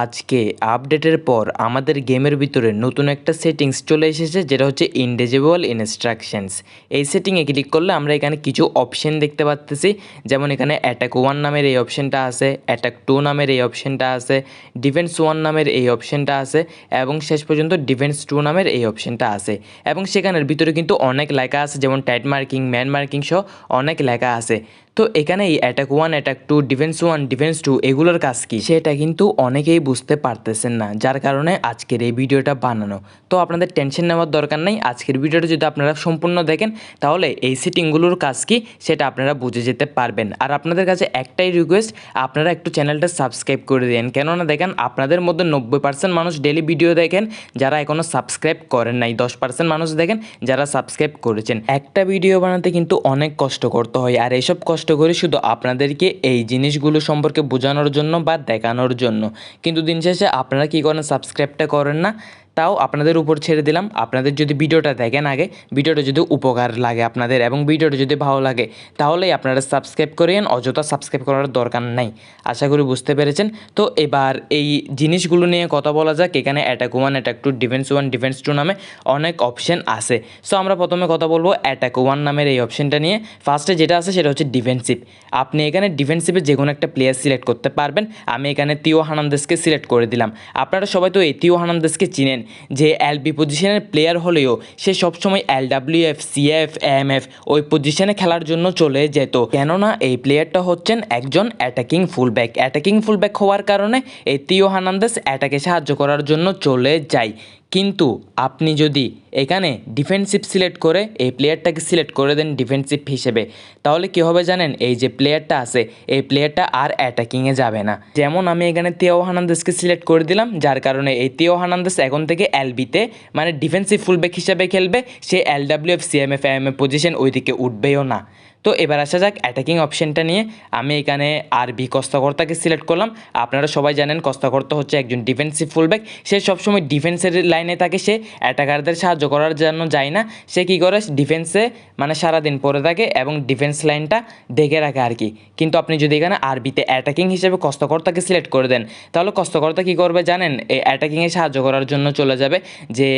আজকে আপডেটের পর আমাদের গেমের ভিতরে নতুন একটা সেটিংস চলে এসেছে, যেটা হচ্ছে ইনডেজেবল ইনস্ট্রাকশনস এই সেটিংয়ে ক্লিক করলে আমরা এখানে কিছু অপশন দেখতে পাচ্তেছি যেমন এখানে অ্যাটাক ওয়ান নামের এই অপশনটা আছে অ্যাটাক টু নামের এই অপশনটা আছে ডিফেন্স ওয়ান নামের এই অপশনটা আছে, এবং শেষ পর্যন্ত ডিফেন্স টু নামের এই অপশনটা আছে। এবং সেখানের ভিতরে কিন্তু অনেক লেখা আছে, যেমন টাইট মার্কিং ম্যান মার্কিং সহ অনেক লেখা আছে। তো এখানে এই attack one attack two defence one defence two এগুলোর কাজ কি? সেটা কিন্তু অনেকেই বুঝতে পারতেছেন না, যার কারণে আজকের এই ভিডিওটা বানানো। তো আপনাদের টেনশন নেওয়ার দরকার নেই, আজকের ভিডিওটা যদি আপনারা সম্পূর্ণ দেখেন, তাহলে এই সেটিংগুলোর কাজ কি সেটা আপনারা বুঝে যেতে পারবেন। আর আপনাদের কাছে একটাই রিকোয়েস্ট আপনারা একটু চ্যানেলটা সাবস্ক্রাইব করে দিন কেননা দেখেন, আপনাদের মধ্যে নব্বই পার্সেন্ট মানুষ ডেলি ভিডিও দেখেন, যারা এখনও সাবস্ক্রাইব করেন নাই। দশ পার্সেন্ট মানুষ দেখেন, যারা সাবস্ক্রাইব করেছেন। একটা ভিডিও বানাতে কিন্তু অনেক কষ্ট করতে হয়। আর এইসব কষ্ট করে শুধু আপনাদেরকে এই জিনিসগুলো সম্পর্কে বোঝানোর জন্য বা দেখানোর জন্য। কিন্তু দিন শেষে আপনারা কী করেন? সাবস্ক্রাইবটা করেন না। তাও আপনাদের উপর ছেড়ে দিলাম। আপনাদের যদি ভিডিওটা দেখেন আগে, ভিডিওটা যদি উপকার লাগে আপনাদের এবং ভিডিওটা যদি ভালো লাগে, তাহলেই আপনারা সাবস্ক্রাইব করেন অযথা সাবস্ক্রাইব করার দরকার নাই। আশা করি বুঝতে পেরেছেন। তো এবার এই জিনিসগুলো নিয়ে কথা বলা যাক। এখানে attack one attack two defence one defence two নামে অনেক অপশন আছে। সো আমরা প্রথমে কথা বলব অ্যাটাক ওয়ান নামের এই অপশনটা নিয়ে। ফার্স্টে যেটা আছে সেটা হচ্ছে ডিফেন্সিভ আপনি এখানে ডিফেন্সিভে যে কোনো একটা প্লেয়ার সিলেক্ট করতে পারবেন। আমি এখানে তিও হানান্দেসকে সিলেক্ট করে দিলাম। আপনারা সবাই তো এই তিও হানান্দেসকে চিনেন। যে এলবি পজিশনের প্লেয়ার হলেও সে সবসময় L W F CF M F ওই পজিশনে খেলার জন্য চলে যেত। কেননা এই প্লেয়ারটা হচ্ছেন একজন অ্যাটাকিং ফুলব্যাক অ্যাটাকিং ফুলব্যাক হওয়ার কারণে এই তিও হার্নান্দেস অ্যাটাকে সাহায্য করার জন্য চলে যায়। কিন্তু আপনি যদি এখানে ডিফেন্সিভ সিলেক্ট করে এই প্লেয়ারটাকে সিলেক্ট করে দেন ডিফেন্সিভ হিসেবে, তাহলে কী হবে জানেন? এই যে প্লেয়ারটা আছে, এই প্লেয়ারটা আর অ্যাটাকিংয়ে যাবে না। যেমন আমি এখানে তেও হানান্দেসকে সিলেক্ট করে দিলাম, যার কারণে এই তিও হানান্দেস এখন থেকে এলবিতে মানে ডিফেন্সিভ ফুলব্যাক হিসেবে খেলবে, সে L W F CMF M A position ওইদিকে উঠবেও না। তো এবার আসা যাক অ্যাটাকিং অপশনটা নিয়ে। আমি এখানে আরবি কস্তাকর্তাকে সিলেক্ট করলাম। আপনারা সবাই জানেন কস্তাকর্তা হচ্ছে একজন ডিফেন্সিভ ফুলব্যাক সে সবসময় ডিফেন্সের লাইনে থাকে। সে অ্যাটাকারদের সাহায্য করার জন্য যায় না। সে কী করে? ডিফেন্সে মানে সারাদিন পরে থাকে এবং ডিফেন্স লাইনটা দেখে রাখে আর কি। কিন্তু আপনি যদি এখানে আরবিতে অ্যাটাকিং হিসেবে কস্তাকর্তাকে সিলেক্ট করে দেন, তাহলে কস্তাকর্তা কী করবে জানেন? এই অ্যাটাকিংয়ে সাহায্য করার জন্য চলে যাবে। যে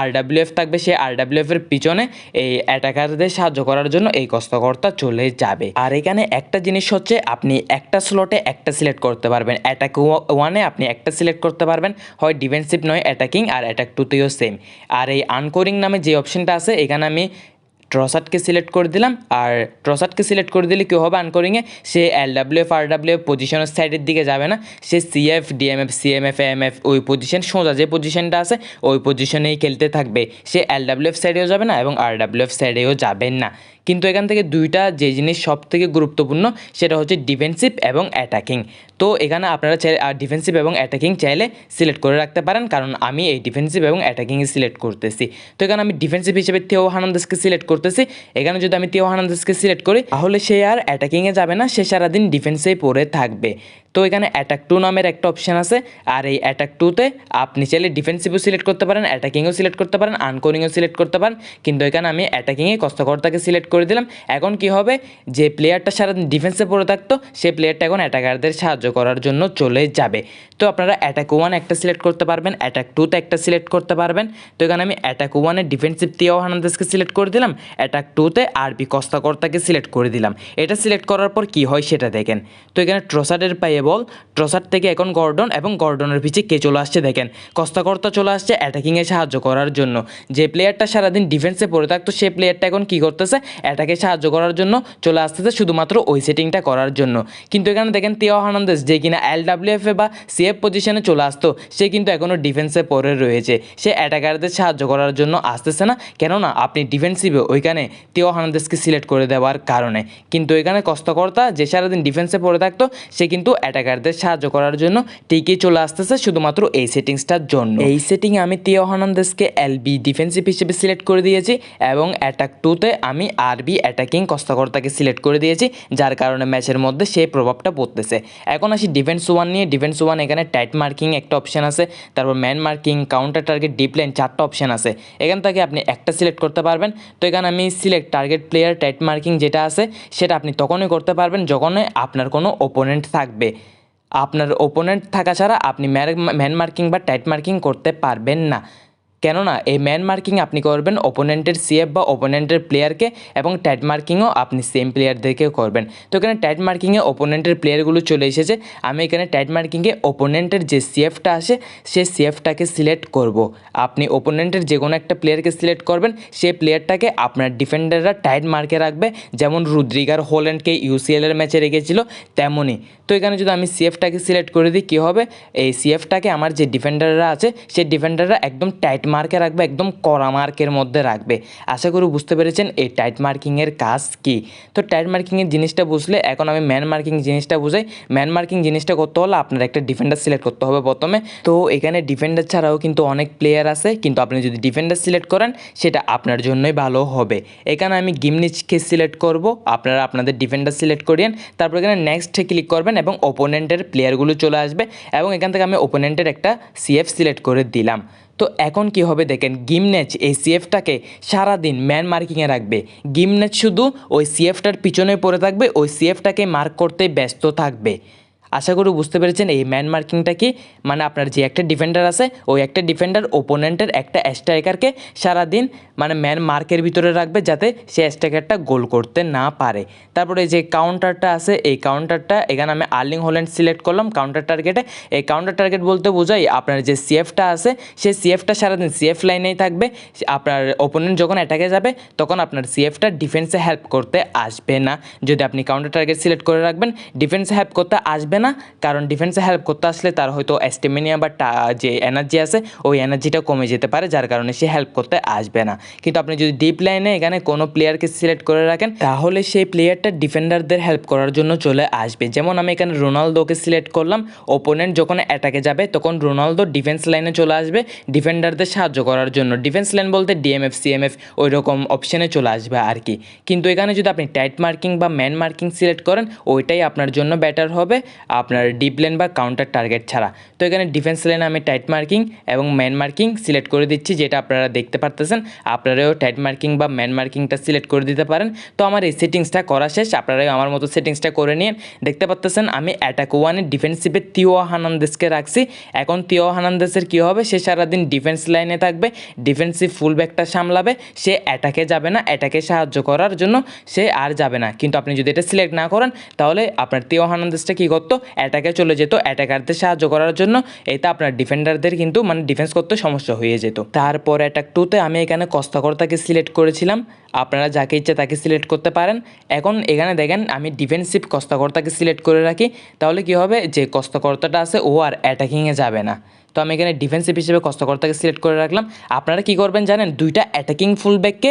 আর এফ থাকবে, সে আর ডাব্লিউ এফের পিছনে এই অ্যাটাকারদের সাহায্য করার জন্য এই কস্তাকর্তা চলে যাবে। আর এখানে একটা জিনিস হচ্ছে, আপনি একটা স্লটে একটা সিলেক্ট করতে পারবেন। অ্যাটাক ওয়ানে আপনি একটা সিলেক্ট করতে পারবেন। হয় ডিফেন্সিভ নয় অ্যাটাকিং আর অ্যাটাক টুতেও সেম আর এই আনকোরিং নামে যে অপশনটা আছে, এখানে আমি ট্রসাটকে সিলেক্ট করে দিলাম। আর ট্রসাটকে সিলেক্ট করে দিলে কী হবে? আনকোরিংয়ে সে এল ডাব্লিউ এফ আর ডাব্লিউ এফ পজিশনের সাইডের দিকে যাবে না। সে CF DMF CMF M F ওই পজিশন সোজা যে পজিশনটা আছে, ওই পজিশনেই খেলতে থাকবে। সে এল ডাব্লিউ এফ সাইডেও যাবে না এবং আর ডাব্লিউ এফ সাইডেও যাবেন না। কিন্তু এখান থেকে দুইটা যে জিনিস সব থেকে গুরুত্বপূর্ণ, সেটা হচ্ছে ডিফেন্সিভ এবং অ্যাটাকিং তো এখানে আপনারা চাইলে ডিফেন্সিভ এবং অ্যাটাকিং চাইলে সিলেক্ট করে রাখতে পারেন, কারণ আমি এই ডিফেন্সিভ এবং অ্যাটাকিংয়ে সিলেক্ট করতেছি। তো এখানে আমি ডিফেন্সিভ হিসেবে তেও হানান্দাসকে সিলেক্ট করতেছি। এখানে যদি আমি তেও সিলেক্ট করি, তাহলে সে আর অ্যাটাকিংয়ে যাবে না, সে সারাদিন ডিফেন্সেই পড়ে থাকবে। তো এখানে অ্যাটাক টু নামের একটা অপশান আছে। আর এই অ্যাটাক টুতে আপনি চাইলে ডিফেন্সিভও সিলেক্ট করতে পারেন অ্যাটাকিংও সিলেক্ট করতে পারেন আনকোরিংও সিলেক্ট করতে পারেন। কিন্তু এখানে আমি অ্যাটাকিংয়ে কষ্টকর্তাকে সিলেক্ট করে দিলাম। এখন কি হবে? যে প্লেয়ারটা সারাদিন ডিফেন্সে পড়ে থাকতো, সে প্লেয়ারটা এখন অ্যাটাকারদের সাহায্য করার জন্য চলে যাবে। তো আপনারা অ্যাটাক ওয়ান একটা সিলেক্ট করতে পারবেন অ্যাটাক টুতে একটা সিলেক্ট করতে পারবেন। তো এখানে আমি অ্যাটাক ওয়ানে ডিফেন্সিভ তিয়াও হানান্দেসকে সিলেক্ট করে দিলাম। অ্যাটাক টুতে আরবি কস্তাকর্তাকে সিলেক্ট করে দিলাম। এটা সিলেক্ট করার পর কি হয় সেটা দেখেন। তো এখানে ট্রসারের পায়ে বল ট্রসার থেকে এখন গর্ডন এবং গর্ডনের পিছিয়ে কে চলে আসছে দেখেন। কস্তাকর্তা চলে আসছে অ্যাটাকিংয়ে সাহায্য করার জন্য। যে প্লেয়ারটা সারাদিন ডিফেন্সে পড়ে থাকতো, সে প্লেয়ারটা এখন কী করতেছে? অ্যাটাকে সাহায্য করার জন্য চলে আসতেছে শুধুমাত্র ওই সেটিংটা করার জন্য। কিন্তু এখানে দেখেন তিও হানান্দেস যে কিনা এল ডাব্লিউএফ বা সিএফ পজিশনে চলে আসতো, সে কিন্তু এখনও ডিফেন্সে পড়ে রয়েছে। সে অ্যাটাকারদের সাহায্য করার জন্য আসতেছে না। কেননা আপনি ডিফেন্সিভে ওইখানে তিও হানান্দেসকে সিলেক্ট করে দেওয়ার কারণে। কিন্তু এখানে কষ্টকর্তা যে সারাদিন ডিফেন্সে পড়ে থাকতো, সে কিন্তু অ্যাটাকারদের সাহায্য করার জন্য ঠিকই চলে আসতেছে শুধুমাত্র এই সেটিংসটার জন্য। এই সেটিংয়ে আমি তিও হানান্দেসকে এলবি ডিফেন্সিভ হিসেবে সিলেক্ট করে দিয়েছি এবং অ্যাটাক টুতে আমি আরবি অ্যাটাকিং কস্তাকর্তাকে সিলেক্ট করে দিয়েছি, যার কারণে ম্যাচের মধ্যে সেই প্রভাবটা পড়তেছে। এখন আসি ডিফেন্স ওয়ান নিয়ে। ডিফেন্স ওয়ান এখানে টাইট মার্কিং একটা অপশান আছে, তারপর man marking, counter target, deep line চারটা অপশান আছে। এখান থেকে আপনি একটা সিলেক্ট করতে পারবেন। তো এখানে আমি select target player, tight marking যেটা আছে, সেটা আপনি তখনই করতে পারবেন যখনই আপনার কোনো ওপোনেন্ট থাকবে। আপনার ওপোনেন্ট থাকা ছাড়া আপনি ম্যান মার্কিং বা টাইট মার্কিং করতে পারবেন না। কেননা, এই ম্যান মার্কিং আপনি করবেন ওপোনেন্টের সিএফ বা ওপোনেন্টের প্লেয়ারকে এবং টাইট মার্কিংও আপনি সেম প্লেয়ারদেরকে করবেন। তো এখানে টাইট মার্কিংয়ে ওপোনেন্টের প্লেয়ারগুলো চলে এসেছে। আমি এখানে টাইট মার্কিংয়ে ওপোনেন্টের যে সিএফটা আসে, সেই সিএফটাকে সিলেক্ট করব। আপনি ওপোনেন্টের যে কোনো একটা প্লেয়ারকে সিলেক্ট করবেন, সেই প্লেয়ারটাকে আপনার ডিফেন্ডাররা টাইট মার্কে রাখবে। যেমন রুদ্রিগার হোল্যান্ডকে ইউসিএলের ম্যাচে রেখেছিল, তেমনই। তো এখানে যদি আমি সিএফটাকে সিলেক্ট করে দিই, কী হবে? এই সিএফটাকে আমার যে ডিফেন্ডাররা আছে, সেই ডিফেন্ডাররা একদম টাইট মার্কে রাখবে, একদম কড়া মার্কের মধ্যে রাখবে। আশা করি বুঝতে পেরেছেন এই টাইট মার্কিংয়ের কাজ কী। তো টাইট মার্কিংয়ের জিনিসটা বুঝলে, এখন আমি ম্যান মার্কিং জিনিসটা বুঝাই। ম্যান মার্কিং জিনিসটা করতে হলে আপনার একটা ডিফেন্ডার সিলেক্ট করতে হবে প্রথমে। তো এখানে ডিফেন্ডার ছাড়াও কিন্তু অনেক প্লেয়ার আছে, কিন্তু আপনি যদি ডিফেন্ডার সিলেক্ট করেন, সেটা আপনার জন্যই ভালো হবে। এখানে আমি গিমনিচকে সিলেক্ট করব, আপনারা আপনাদের ডিফেন্ডার সিলেক্ট করিয়েন। তারপর এখানে নেক্সটে ক্লিক করবেন এবং ওপোনেন্টের প্লেয়ারগুলো চলে আসবে। এবং এখান থেকে আমি ওপোনেন্টের একটা সিএফ সিলেক্ট করে দিলাম। তো এখন কি হবে দেখেন গিমনেচ এই সিএফটাকে সারাদিন ম্যান মার্কিংয়ে রাখবে। গিমনেচ শুধু ওই সিএফটার পিছনে পড়ে থাকবে, ওই সিএফটাকে মার্ক করতে ব্যস্ত থাকবে। আশা করি বুঝতে পেরেছেন, এই ম্যান মার্কিংটা কি? মানে আপনার যে একটা ডিফেন্ডার আছে, ওই একটা ডিফেন্ডার ওপোনেন্টের একটা স্ট্রাইকারকে সারাদিন মানে ম্যান মার্কের ভিতরে রাখবে যাতে সে স্ট্রাইকারটা গোল করতে না পারে। তারপরে যে কাউন্টারটা আছে, এই কাউন্টারটা এখানে আমি আর্লিং হোল্যান্ড সিলেক্ট করলাম কাউন্টার টার্গেটে এই কাউন্টার টার্গেট বলতে বোঝাই আপনার যে সিএফটা আছে, সে সিএফটা সারাদিন সিএফ লাইনেই থাকবে। আপনার ওপোনেন্ট যখন অ্যাটাকে যাবে, তখন আপনার সিএফটা ডিফেন্সে হেল্প করতে আসবে না। যদি আপনি কাউন্টার টার্গেট সিলেক্ট করে রাখবেন ডিফেন্সে হেল্প করতে আসবে না কারণ ডিফেন্সে হেল্প করতে আসলে তার হয়তো অ্যাস্টেমিনিয়া বা যে এনার্জি আছে, ওই এনার্জিটা কমে যেতে পারে, যার কারণে সে হেল্প করতে আসবে না। কিন্তু আপনি যদি ডিপ লাইনে এখানে কোনো প্লেয়ারকে সিলেক্ট করে রাখেন, তাহলে সেই প্লেয়ারটা ডিফেন্ডারদের হেল্প করার জন্য চলে আসবে। যেমন আমি এখানে রোনালদোকে সিলেক্ট করলাম ওপোনেন্ট যখন অ্যাটাকে যাবে, তখন রোনালদো ডিফেন্স লাইনে চলে আসবে ডিফেন্ডারদের সাহায্য করার জন্য। ডিফেন্স লাইন বলতে ডিএমএফ সিএমএফ ওই রকম অপশানে চলে আসবে আর কি। কিন্তু এখানে যদি আপনি টাইট মার্কিং বা ম্যান মার্কিং সিলেক্ট করেন, ওইটাই আপনার জন্য বেটার হবে। আপনার ডিপ লেন বা কাউন্টার টার্গেট ছাড়া। তো এখানে ডিফেন্স লাইনে আমি টাইট মার্কিং এবং ম্যান মার্কিং সিলেক্ট করে দিচ্ছি, যেটা আপনারা দেখতে পারতেছেন। আপনারাও টাইট মার্কিং বা ম্যান মার্কিংটা সিলেক্ট করে দিতে পারেন। তো আমার এই সেটিংসটা করা শেষ। আপনারাও আমার মতো সেটিংসটা করে নিন। দেখতে পারতেছেন, আমি অ্যাটাক ওয়ানের ডিফেন্সিভে তিও হানান্দেসকে রাখছি। এখন তিও হানান্দেসের কী হবে? সে সারাদিন ডিফেন্স লাইনে থাকবে। ডিফেন্সিভ ফুল ব্যাকটা সামলাবে। সে অ্যাটাকে যাবে না। অ্যাটাকে সাহায্য করার জন্য সে আর যাবে না। কিন্তু আপনি যদি এটা সিলেক্ট না করেন, তাহলে আপনার তিও হানান্দেসটা কী করতো? অ্যাটাকে চলে যেত অ্যাটাকারদের সাহায্য করার জন্য এতে আপনার ডিফেন্ডারদের কিন্তু মানে ডিফেন্স করতে সমস্যা হয়ে যেত। তারপর অ্যাটাক টুতে আমি এখানে কস্তাকর্তাকে সিলেক্ট করেছিলাম। আপনারা যাকে ইচ্ছে তাকে সিলেক্ট করতে পারেন। এখন এখানে দেখেন, আমি ডিফেন্সিভ কস্তাকর্তাকে সিলেক্ট করে রাখি। তাহলে কি হবে? যে কস্তাকর্তাটা আছে, ও আর অ্যাটাকিংয়ে যাবে না। তো আমি এখানে ডিফেন্সিভ হিসেবে কষ্টকর্তাকে সিলেক্ট করে রাখলাম। আপনারা কি করবেন জানেন? দুইটা অ্যাটাকিং ফুলব্যাককে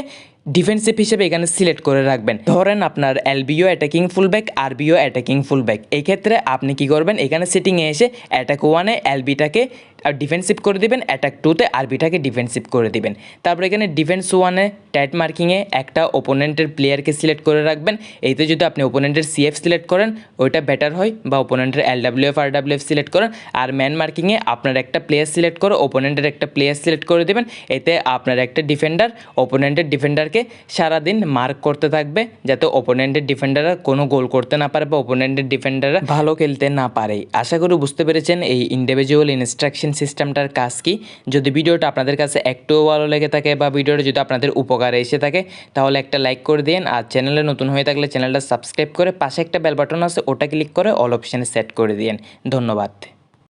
ডিফেন্সিভ হিসেবে এখানে সিলেক্ট করে রাখবেন। ধরেন আপনার এলবিও অ্যাটাকিং ফুলব্যাক আরবিও অ্যাটাকিং ফুলব্যাক এই ক্ষেত্রে আপনি কি করবেন? এখানে সেটিংয়ে এসে অ্যাটাক ওয়ানে এলবিটাকে ডিফেন্সিভ করে দিবেন অ্যাটাক টুতে আরবিটাকে ডিফেন্সিভ করে দিবেন। তারপর এখানে ডিফেন্স ওয়ানে ট্যাট মার্কিংয়ে একটা ওপোনেন্টের প্লেয়ারকে সিলেক্ট করে রাখবেন। এইতে যদি আপনি ওপোনেন্টের সিএফ সিলেক্ট করেন, ওইটা বেটার হয়, বা ওপোনেন্টের এল ডাব্লিউ এফ আর ডাব্লিউ এফ সিলেক্ট করেন। আর ম্যান মার্কিংয়ে আপনার একটা প্লেয়ার সিলেক্ট করে ওপোনেন্টের একটা প্লেয়ার সিলেক্ট করে দেবেন। এতে আপনার একটা ডিফেন্ডার ওপোনেন্টের ডিফেন্ডারকে সারাদিন মার্ক করতে থাকবে, যাতে ওপোনেন্টের ডিফেন্ডাররা কোনো গোল করতে না পারে, বা ওপোনেন্টের ডিফেন্ডাররা ভালো খেলতে না পারে। আশা করি বুঝতে পেরেছেন এই ইন্ডিভিজুয়াল ইনস্ট্রাকশন সিস্টেমটার কাজ কি? যদি ভিডিওটা আপনাদের কাছে একটুও ভালো লেগে থাকে বা ভিডিওটা যদি আপনাদের উপকারে এসে থাকে, তাহলে একটা লাইক করে দিন আর চ্যানেলে নতুন হয়ে থাকলে চ্যানেলটা সাবস্ক্রাইব করে পাশে একটা বেল বাটন আছে, ওটা ক্লিক করে অল অপশানে সেট করে দিন ধন্যবাদ।